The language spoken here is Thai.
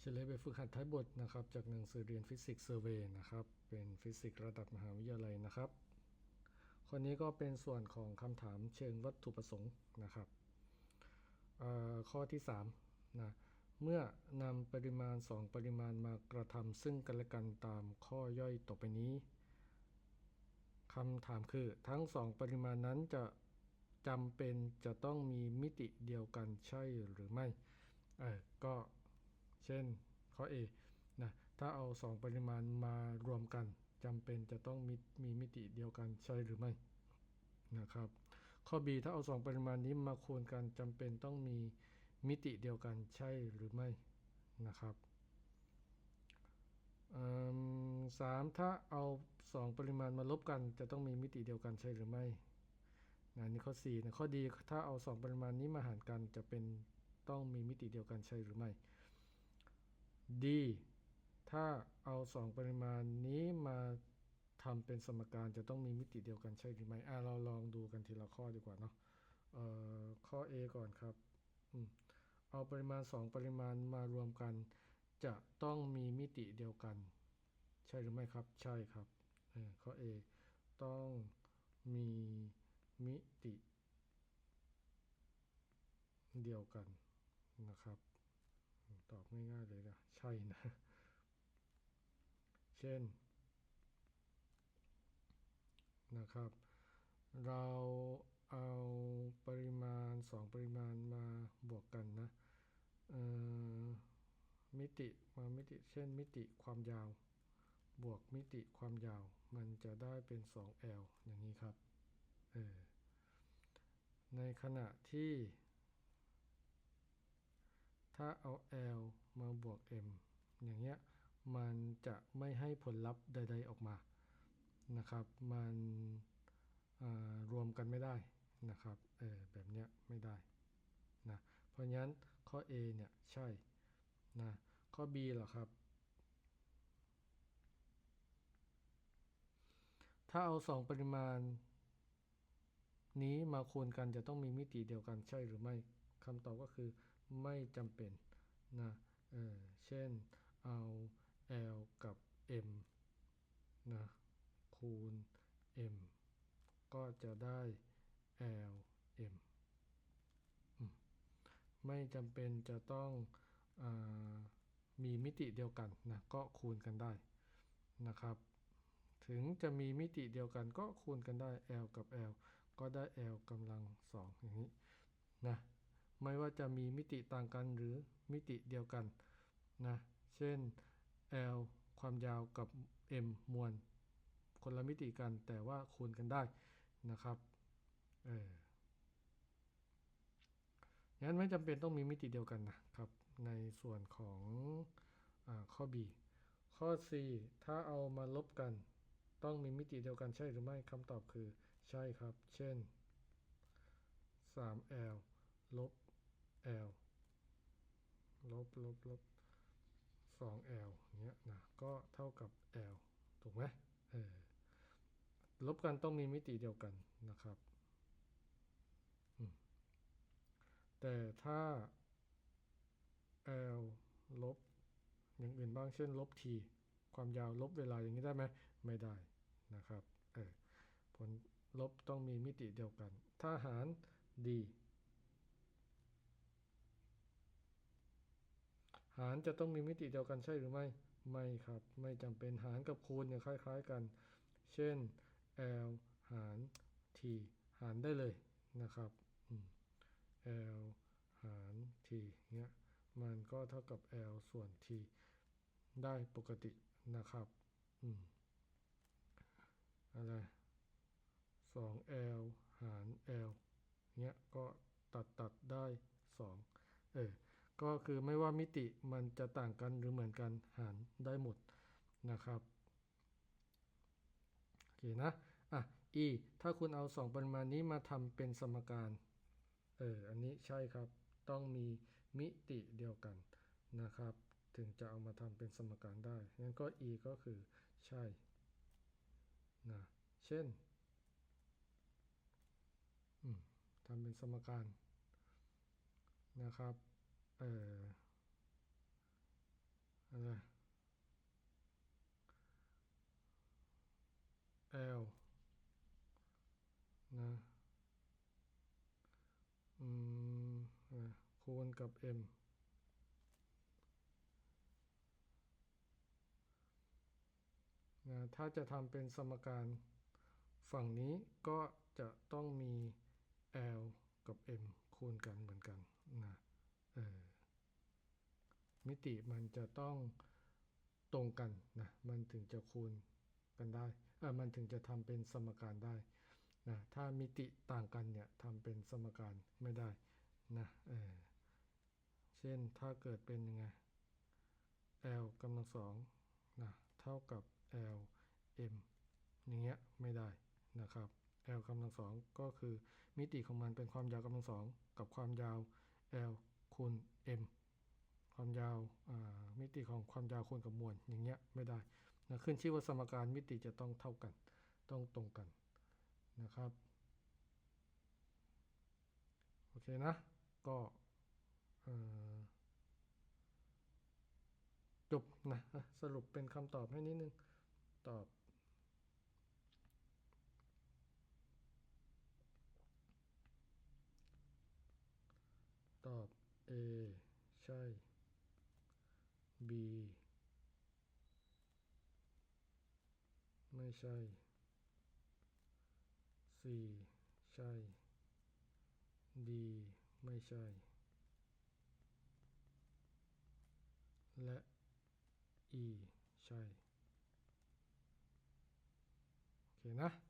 เฉลยแบบฝึกหัดท้ายบทนะครับ จากหนังสือเรียนฟิสิกส์เซอร์เวย์นะครับ เป็นฟิสิกส์ระดับมหาวิทยาลัยนะครับคนนี้ก็เป็นส่วนของคำถามเชิงวัตถุประสงค์นะครับข้อที่3นะเมื่อนำปริมาณ 2 ปริมาณมากระทำซึ่งกันและกันตามข้อย่อยต่อไปนี้คำถามคือทั้ง 2 ปริมาณนั้นจะจำเป็นจะต้องมีมิติเดียวกันใช่หรือไม่เออก็ เช่นข้อ A นะถ้าเอา 2 ปริมาณมารวมกันจำเป็นจะต้องมีมีมิติเดียวกันใช่หรือไม่นะครับ ข้อ B ถ้าเอา 2 ปริมาณนี้มาคูณกันจำเป็นต้องมีมิติเดียวกันใช่หรือไม่นะครับสามถ้าเอา 2 ปริมาณมาลบกันจะต้องมีมิติเดียวกันใช่หรือไม่นะนี่ข้อ4นะข้อดีถ้าเอา 2 ปริมาณนี้มาหารกันจะเป็นต้องมีมิติเดียวกันใช่หรือไม่ D ถ้าเอา 2 ปริมาณนี้มาทำเป็นสมการจะต้องมีมิติเดียวกันใช่หรือไม่อะเราลองดูกันทีละข้อดีกว่าเนาะเอ่อข้อ A ก่อนครับอืมเอาปริมาณ 2 ปริมาณมารวมกัน จะต้องมีมิติเดียวกัน ใช่หรือไม่ครับ ใช่ครับเออข้อ A ต้องมีมิติเดียวกันนะครับ ตอบง่ายๆเลยนะใช่นะ เช่นนะครับ เราเอาปริมาณ 2 ปริมาณมาบวกกันนะมิติมามิติเช่นมิติความยาว บวกมิติความยาว มันจะได้เป็น 2l อย่างนี้ครับ เออในขณะที่ ถ้าเอา l มาบวก m อย่างเงี้ย มันจะไม่ให้ผลลัพธ์ใด ๆออกมานะครับ มันรวมกันไม่ได้นะครับเออแบบเนี้ยไม่ได้นะเพราะงั้นข้อ A เนี่ยใช่นะข้อ B เหรอครับ ถ้าเอา 2 ปริมาณ นี้มาคูณกันจะต้องมีมิติเดียวกันใช่หรือไม่คำตอบก็คือ ไม่จำเป็นนะเออเช่นเอา L กับ M นะคูณ M ก็จะได้ L M อืมไม่จำเป็นจะต้องอมีมิติเดียวกันนะก็คูณกันได้นะครับ ถึงจะมีมิติเดียวกันก็คูณกันได้ L กับ L ก็ได้ L กำลังสองอย่างนี้นะ ไม่ว่าจะมีมิติต่างกันหรือมิติเดียวกันนะเช่น L ความยาวกับ M มวล คนละมิติกันแต่ว่าคูณกันได้นะครับเอองั้นไม่จำเป็นต้องมีมิติเดียวกันนะครับ ในส่วนของอข้อ B ข้อ C ถ้าเอามาลบกัน ต้องมีมิติเดียวกันใช่หรือไม่คำตอบคือใช่ครับ เช่น 3l ลบ l ลบลบลบ 2l เนี้ยนะก็เท่ากับ l ถูกไหมเออลบกันต้องมีมิติเดียวกันนะครับ แต่ถ้า l ลบอย่างอื่นบ้างเช่นลบ t ความยาวลบเวลาอย่างนี้ได้ไหมไม่ได้นะครับเออผลลบต้องมีมิติเดียวกัน ถ้าหาร d หารจะต้องมีมิติเดียวกันใช่หรือไม่ ไม่ครับ ไม่จำเป็นหารกับคูณเนี่ยคล้าย ๆกัน เช่น l หาร t หารได้เลยนะครับอืม l หาร t เงี้ย มันก็เท่ากับ l ส่วน t ได้ปกตินะครับ อืม อะไร 2l หาร l เงี้ย ก็ตัดตัดได้ 2 เออ ก็คือไม่ว่ามิติมันจะต่างกันหรือเหมือนกันหารได้หมดนะครับโอเคนะอะ e ถ้าคุณเอา 2 ปริมาณนี้มาทำเป็นสมการเอออันนี้ใช่ครับต้องมีมิติเดียวกันนะครับ ถึงจะเอามาทำเป็นสมการได้งั้นก็ e ก็คือใช่นะเช่นทำเป็นสมการนะครับ เออนะไร L นะอืมคูณกับ M นะถ้าจะทำเป็นสมการฝั่งนี้ก็จะต้องมี L กับ M คูณกันเหมือนกันนะเออ มิติมันจะต้องตรงกันนะมันถึงจะคูณกันได้เออมันถึงจะทำเป็นสมการได้นะถ้ามิติต่างกันเนี่ยทำเป็นสมการไม่ได้นะเออเช่นถ้าเกิดเป็นยังไง L กำลังสองนะเท่ากับ L m อย่างเงี้ยไม่ได้นะครับ L กำลังสองก็คือมิติของมันเป็นความยาวกำลังสองกับความยาว L คูณ m ความยาวมิติของความยาวคูณกับมวลอย่างเงี้ยไม่ได้นะขึ้นชื่อว่าสมการมิติจะต้องเท่ากัน ต้องตรงกันนะครับโอเคนะก็จบนะอะสรุปเป็นคำตอบให้นิดนึงตอบตอบ A ใช่ B ไม่ใช่ C ใช่ D ไม่ใช่ และ E ใช่ โอเคนะ